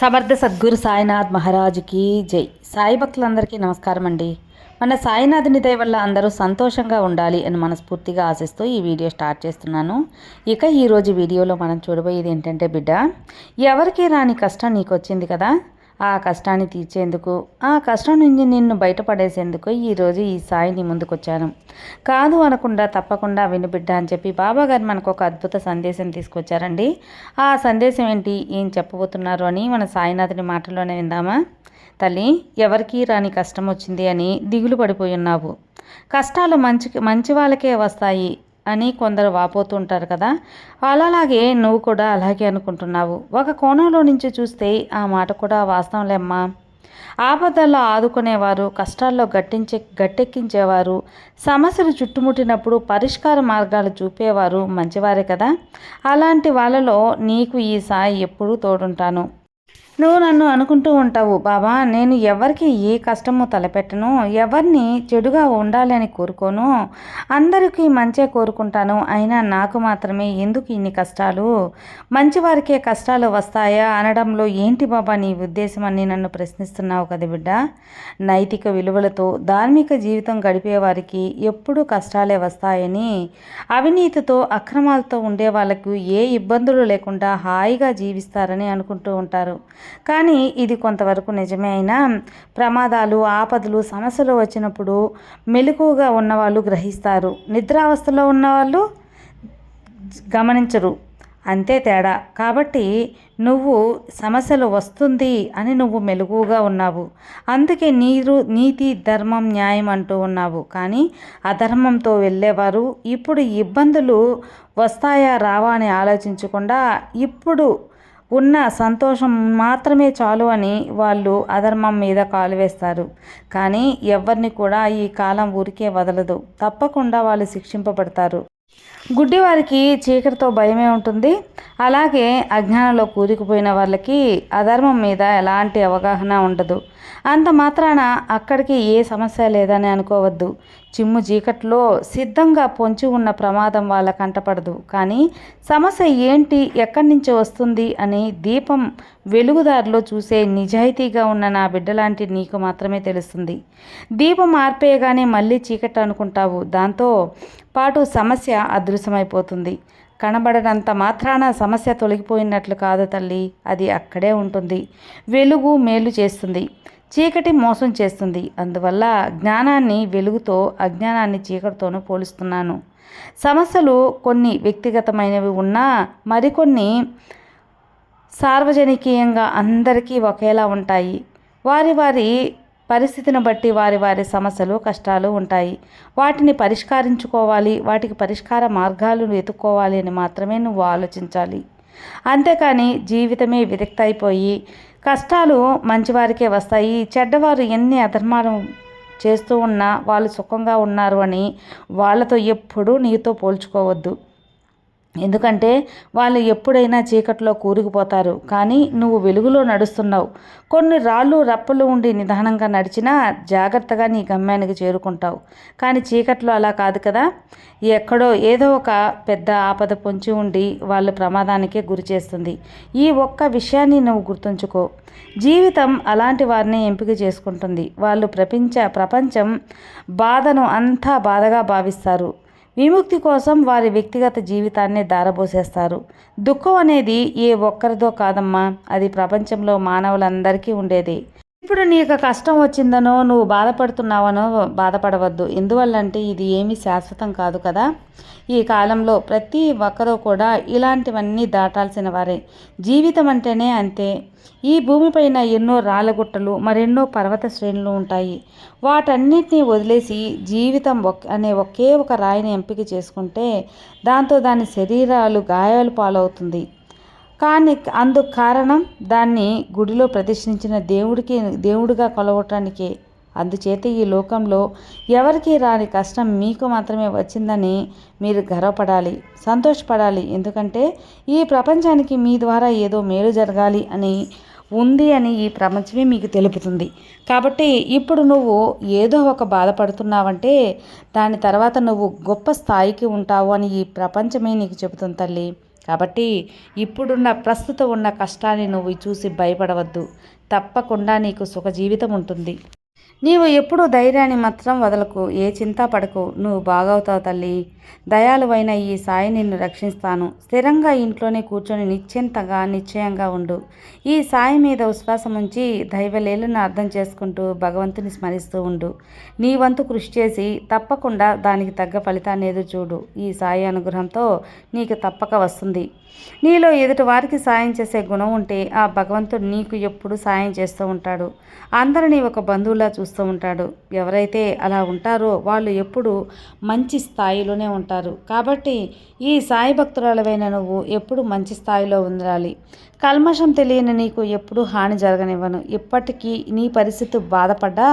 సమర్థ సద్గురు సాయినాథ్ మహారాజుకి జై. సాయి భక్తులందరికీ నమస్కారం అండి. మన సాయినాథుని దయ వల్ల అందరూ సంతోషంగా ఉండాలి అని మనస్ఫూర్తిగా ఆశిస్తూ ఈ వీడియో స్టార్ట్ చేస్తున్నాను. ఇక ఈరోజు వీడియోలో మనం చూడబోయేది ఏంటంటే బిడ్డ ఎవరికి రాని కష్టం నీకు వచ్చింది కదా? ఆ కష్టాన్ని తీర్చేందుకు ఆ కష్టం నుంచి నిన్ను బయటపడేసేందుకు ఈరోజు ఈ సాయిని ముందుకొచ్చాను. కాదు అనకుండా తప్పకుండా వినుబిడ్డ అని చెప్పి బాబా గారు మనకు ఒక అద్భుత సందేశం తీసుకొచ్చారండి. ఆ సందేశం ఏంటి? ఏం చెప్పబోతున్నారు అని మన సాయినాథుని మాటలోనే విందామా? తల్లి ఎవరికీ రాని కష్టం వచ్చింది అని దిగులు పడిపోయి ఉన్నావు. కష్టాలు మంచి మంచి వాళ్ళకే వస్తాయి. అని కొందరు వాపోతుంటారు కదా. అలాగే నువ్వు కూడా అలాగే అనుకుంటున్నావు. ఒక కోణంలో నుంచి చూస్తే ఆ మాట కూడా వాస్తవంలేమ్మా ఆపదల్లో ఆదుకునేవారు కష్టాల్లో గట్టించే గట్టెక్కించేవారు సమస్యలు చుట్టుముట్టినప్పుడు పరిష్కార మార్గాలు చూపేవారు మంచివారే కదా. అలాంటి వాళ్ళలో నీకు ఈ సాయి ఎప్పుడూ తోడుంటాను. నువ్వు నన్ను అనుకుంటూ ఉంటావు బాబా. నేను ఎవరికి ఏ కష్టము తలపెట్టను ఎవరిని చెడుగా ఉండాలని కోరుకోను. అందరికీ మంచే కోరుకుంటాను అయినా నాకు మాత్రమే ఎందుకు ఇన్ని కష్టాలు? మంచివారికే కష్టాలు వస్తాయా అనడంలో ఏంటి బాబా నీ ఉద్దేశం అని నన్ను ప్రశ్నిస్తున్నావు కదా బిడ్డ. నైతిక విలువలతో ధార్మిక జీవితం గడిపే వారికి ఎప్పుడూ కష్టాలే వస్తాయని అవినీతితో అక్రమాలతో ఉండే వాళ్ళకు ఏ ఇబ్బందులు లేకుండా హాయిగా జీవిస్తారని అనుకుంటూ ఉంటారు. కానీ ఇది కొంతవరకు నిజమే అయినా ప్రమాదాలు ఆపదలు సమస్యలు వచ్చినప్పుడు మెలకువగా ఉన్నవాళ్ళు గ్రహిస్తారు. నిద్రావస్థలో ఉన్నవాళ్ళు గమనించరు. అంతే తేడా. కాబట్టి నువ్వు సమస్యలు వస్తుంది అని నువ్వు మెలకువగా ఉన్నావు. అందుకే నీరు నీతి ధర్మం న్యాయం అంటూ ఉన్నావు. కానీ అధర్మంతో వెళ్ళేవారు ఇప్పుడు ఇబ్బందులు వస్తాయా రావా అని ఆలోచించకుండా ఇప్పుడు ఉన్న సంతోషం మాత్రమే చాలు అని వాళ్ళు అధర్మం మీద కాలు వేస్తారు. కానీ ఎవరిని కూడా ఈ కాలం ఊరికే వదలదు. తప్పకుండా వాళ్ళు శిక్షింపబడతారు. గుడ్డివారికి చీకటితో భయమే ఉంటుంది. అలాగే అజ్ఞానంలో కూరుకుపోయిన వాళ్ళకి అధర్మం మీద ఎలాంటి అవగాహన ఉండదు. అంత మాత్రాన అక్కడికి ఏ సమస్య లేదని అనుకోవద్దు. చిమ్ము చీకట్లో సిద్ధంగా పొంచి ఉన్న ప్రమాదం వాళ్ళ కంటపడదు. కానీ సమస్య ఏంటి ఎక్కడి నుంచి వస్తుంది అని దీపం వెలుగుదారిలో చూసే నిజాయితీగా ఉన్న నా బిడ్డలాంటి నీకు మాత్రమే తెలుస్తుంది. దీపం ఆర్పేయగానే మళ్ళీ చీకటి అనుకుంటావు. దాంతో పాటు సమస్య అదృశ్యమైపోతుంది. కనబడనంత మాత్రాన సమస్య తొలగిపోయినట్లు కాదు తల్లి. అది అక్కడే ఉంటుంది. వెలుగు మేలు చేస్తుంది. చీకటి మోసం చేస్తుంది. అందువల్ల జ్ఞానాన్ని వెలుగుతో అజ్ఞానాన్ని చీకటితోనూ పోలుస్తున్నాను. సమస్యలు కొన్ని వ్యక్తిగతమైనవి ఉన్నా మరికొన్ని సార్వజనికీయంగా అందరికీ ఒకేలా ఉంటాయి. వారి వారి పరిస్థితిని బట్టి వారి వారి సమస్యలు కష్టాలు ఉంటాయి. వాటిని పరిష్కరించుకోవాలి వాటికి పరిష్కార మార్గాలు వెతుక్కోవాలి అని మాత్రమే నువ్వు ఆలోచించాలి. అంతేకాని జీవితమే విరక్త అయిపోయి కష్టాలు మంచివారికే వస్తాయి. చెడ్డవారు ఎన్ని అధర్మాలు చేస్తూ ఉన్నా వాళ్ళు సుఖంగా ఉన్నారు అని వాళ్ళతో ఎప్పుడూ నీతో పోల్చుకోవద్దు. ఎందుకంటే వాళ్ళు ఎప్పుడైనా చీకట్లో కూరుకుపోతారు. కానీ నువ్వు వెలుగులో నడుస్తున్నావు. కొన్ని రాళ్ళు రప్పలు ఉండి నిదానంగా నడిచినా జాగ్రత్తగా నీ గమ్యానికి చేరుకుంటావు. కానీ చీకట్లో అలా కాదు కదా. ఎక్కడో ఏదో ఒక పెద్ద ఆపద పొంచి ఉండి వాళ్ళు ప్రమాదానికే గురి చేస్తుంది. ఈ ఒక్క విషయాన్ని నువ్వు గుర్తుంచుకో. జీవితం అలాంటి వారిని ఎంపిక చేసుకుంటుంది. వాళ్ళు ప్రపంచ ప్రపంచం బాధను అంతా బాధగా భావిస్తారు. విముక్తి కోసం వారి వ్యక్తిగత జీవితాన్ని దారబోసేస్తారు. దుఃఖం అనేది ఏ ఒక్కరిదో కాదమ్మా అది ప్రపంచంలో మానవులందరికీ ఉండేది. ఇప్పుడు నీకు కష్టం వచ్చిందనో నువ్వు బాధపడుతున్నావనో బాధపడవద్దు. ఎందువల్లంటే ఇది ఏమీ శాశ్వతం కాదు కదా. ఈ కాలంలో ప్రతి ఒక్కరూ కూడా ఇలాంటివన్నీ దాటాల్సిన వారే. జీవితం అంటేనే అంతే. ఈ భూమిపైన ఎన్నో రాళ్ళగుట్టలు మరెన్నో పర్వత శ్రేణులు ఉంటాయి. వాటన్నిటినీ వదిలేసి జీవితం అనే ఒకే ఒక రాయిని ఎంపిక చేసుకుంటే దాంతో దాని శరీరాలు గాయాలు పాలవుతుంది. కానీ అందుకు కారణం దాన్ని గుడిలో ప్రదర్శించిన దేవుడికి దేవుడిగా కొలవటానికే. అందుచేత ఈ లోకంలో ఎవరికి రాని కష్టం మీకు మాత్రమే వచ్చిందని మీరు గర్వపడాలి సంతోషపడాలి. ఎందుకంటే ఈ ప్రపంచానికి మీ ద్వారా ఏదో మేలు జరగాలి అని ఉంది అని ఈ ప్రపంచమే మీకు తెలుపుతుంది. కాబట్టి ఇప్పుడు నువ్వు ఏదో ఒక బాధపడుతున్నావంటే దాని తర్వాత నువ్వు గొప్ప స్థాయికి ఉంటావు అని ఈ ప్రపంచమే నీకు చెబుతుంది తల్లి. కాబట్టి ఇప్పుడున్న ప్రస్తుత ఉన్న కష్టాన్ని నువ్వు చూసి భయపడవద్దు. తప్పకుండా నీకు సుఖ జీవితం ఉంటుంది. నీవు ఎప్పుడూ ధైర్యాన్ని మాత్రం వదలకు ఏ చింత పడకు. నువ్వు బాగవుతావు తల్లి. దయాలువైన ఈ సాయి నిన్ను రక్షిస్తాను. స్థిరంగా ఇంట్లోనే కూర్చొని నిశ్చింతగా నిశ్చయంగా ఉండు. ఈ సాయి మీద విశ్వాసం ఉంచి దైవలేలను అర్థం చేసుకుంటూ భగవంతుని స్మరిస్తూ ఉండు. నీ వంతు కృషి చేసి తప్పకుండా దానికి తగ్గ ఫలితాన్ని ఎదురు చూడు. ఈ సాయి అనుగ్రహంతో నీకు తప్పక వస్తుంది. నీలో ఎదుటి వారికి సాయం చేసే గుణం ఉంటే ఆ భగవంతుడు నీకు ఎప్పుడు సాయం చేస్తూ ఉంటాడు. అందరినీ ఒక బంధువులా చూస్తూ ఉంటాడు. ఎవరైతే అలా ఉంటారో వాళ్ళు ఎప్పుడు మంచి స్థాయిలోనే ఉంటారు. కాబట్టి ఈ సాయి భక్తురాలవైన నువ్వు ఎప్పుడు మంచి స్థాయిలో ఉండాలి. కల్మషం తెలియని నీకు ఎప్పుడూ హాని జరగనివ్వను. ఇప్పటికీ నీ పరిస్థితి బాధపడ్డా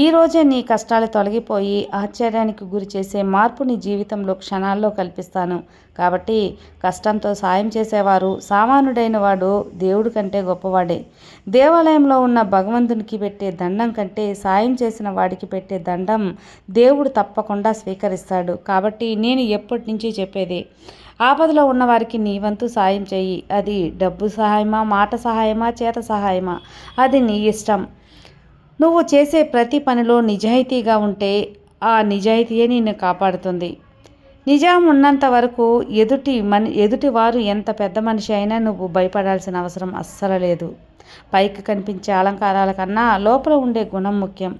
ఈరోజే నీ కష్టాలు తొలగిపోయి ఆశ్చర్యానికి గురి చేసే మార్పు నీ జీవితంలో క్షణాల్లో కల్పిస్తాను. కాబట్టి కష్టంతో సాయం చేసేవారు సామానుడైన వాడు దేవుడి కంటే గొప్పవాడే. దేవాలయంలో ఉన్న భగవంతునికి పెట్టే దండం కంటే సాయం చేసిన వాడికి పెట్టే దండం దేవుడు తప్పకుండా స్వీకరిస్తాడు. కాబట్టి నేను ఎప్పటి నుంచి చెప్పేది ఆపదలో ఉన్నవారికి నీ వంతు సాయం చెయ్యి అది డబ్బు సహాయమా మాట సహాయమా చేత సహాయమా? అది నీ ఇష్టం. నువ్వు చేసే ప్రతి పనిలో నిజాయితీగా ఉంటే ఆ నిజాయితీయే నిన్ను కాపాడుతుంది. నిజాం ఉన్నంత వరకు ఎదుటి మన ఎదుటి వారు ఎంత పెద్ద మనిషి అయినా నువ్వు భయపడాల్సిన అవసరం అస్సలు లేదు. పైకి కనిపించే అలంకారాల కన్నా లోపల ఉండే గుణం ముఖ్యం.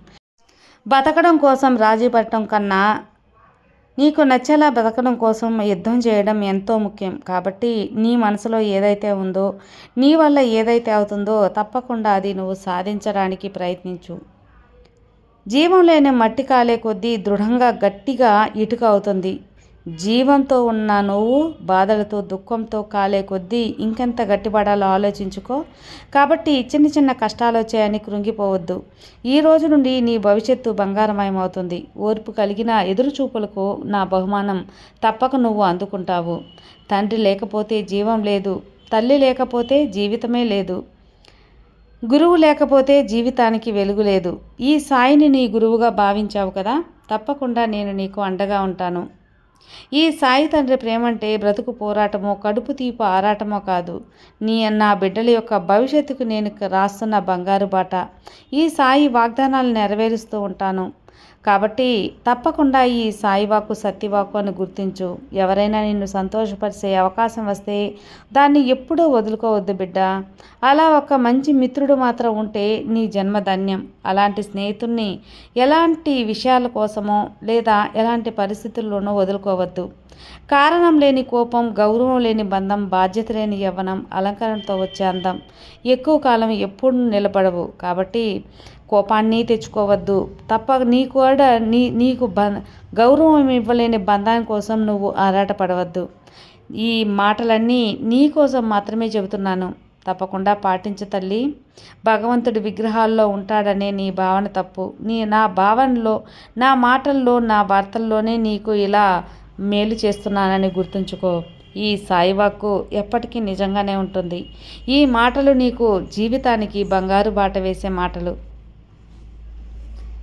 బతకడం కోసం రాజీ పడటం కన్నా నీకు నచ్చేలా బతకడం కోసం యుద్ధం చేయడం ఎంతో ముఖ్యం. కాబట్టి నీ మనసులో ఏదైతే ఉందో నీ వల్ల ఏదైతే అవుతుందో తప్పకుండా అది నువ్వు సాధించడానికి ప్రయత్నించు. జీవం లేని మట్టి కాలే కొద్దీ దృఢంగా గట్టిగా ఇటుక అవుతుంది. జీవంతో ఉన్న నువ్వు బాధలతో దుఃఖంతో కాలే కొద్దీ ఇంకెంత గట్టిపడాలో ఆలోచించుకో. కాబట్టి చిన్న చిన్న కష్టాలు వచ్చాయని కృంగిపోవద్దు. ఈ రోజు నుండి నీ భవిష్యత్తు బంగారమయమవుతుంది. ఓర్పు కలిగిన ఎదురుచూపులకు నా బహుమానం తప్పక నువ్వు అందుకుంటావు. తండ్రి లేకపోతే జీవం లేదు. తల్లి లేకపోతే జీవితమే లేదు. గురువు లేకపోతే జీవితానికి వెలుగు లేదు. ఈ సాయిని నీ గురువుగా భావించావు కదా? తప్పకుండా నేను నీకు అండగా ఉంటాను. ఈ సాయి తండ్రి ప్రేమంటే బ్రతుకు పోరాటమో కడుపు తీపు ఆరాటమో కాదు. నీ నా బిడ్డల యొక్క భవిష్యత్తుకు నేను రాస్తున్న బంగారు బాట. ఈ సాయి వాగ్దానాలు నెరవేరుస్తూ ఉంటాను. కాబట్టి తప్పకుండా ఈ సాయివాకు సత్యవాకు అని గుర్తించు. ఎవరైనా నిన్ను సంతోషపరిచే అవకాశం వస్తే దాన్ని ఎప్పుడూ వదులుకోవద్దు బిడ్డ. అలా ఒక మంచి మిత్రుడు మాత్రం ఉంటే నీ జన్మధన్యం అలాంటి స్నేహితుణ్ణి ఎలాంటి విషయాల కోసమో లేదా ఎలాంటి పరిస్థితుల్లోనో వదులుకోవద్దు. కారణం లేని కోపం గౌరవం లేని బంధం బాధ్యత లేని యవ్వనం అలంకరణతో వచ్చే అందం. ఎక్కువ కాలం ఎప్పుడు నిలబడవు. కాబట్టి కోపాన్ని తెచ్చుకోవద్దు. తప్ప నీ కూడా నీ నీకు బ గౌరవం ఇవ్వలేని బంధాని కోసం నువ్వు ఆరాటపడవద్దు. ఈ మాటలన్నీ నీ కోసం మాత్రమే చెబుతున్నాను. తప్పకుండా పాటించు తల్లి. భగవంతుడి విగ్రహాల్లో ఉంటాడనే నీ భావన తప్పు. నీ నా భావనలో నా మాటల్లో నా వార్తల్లోనే నీకు ఇలా మేలు చేస్తున్నానని గుర్తుంచుకో. ఈ సాయివాక్కు ఎప్పటికీ నిజంగానే ఉంటుంది. ఈ మాటలు నీకు జీవితానికి బంగారు బాట వేసే మాటలు.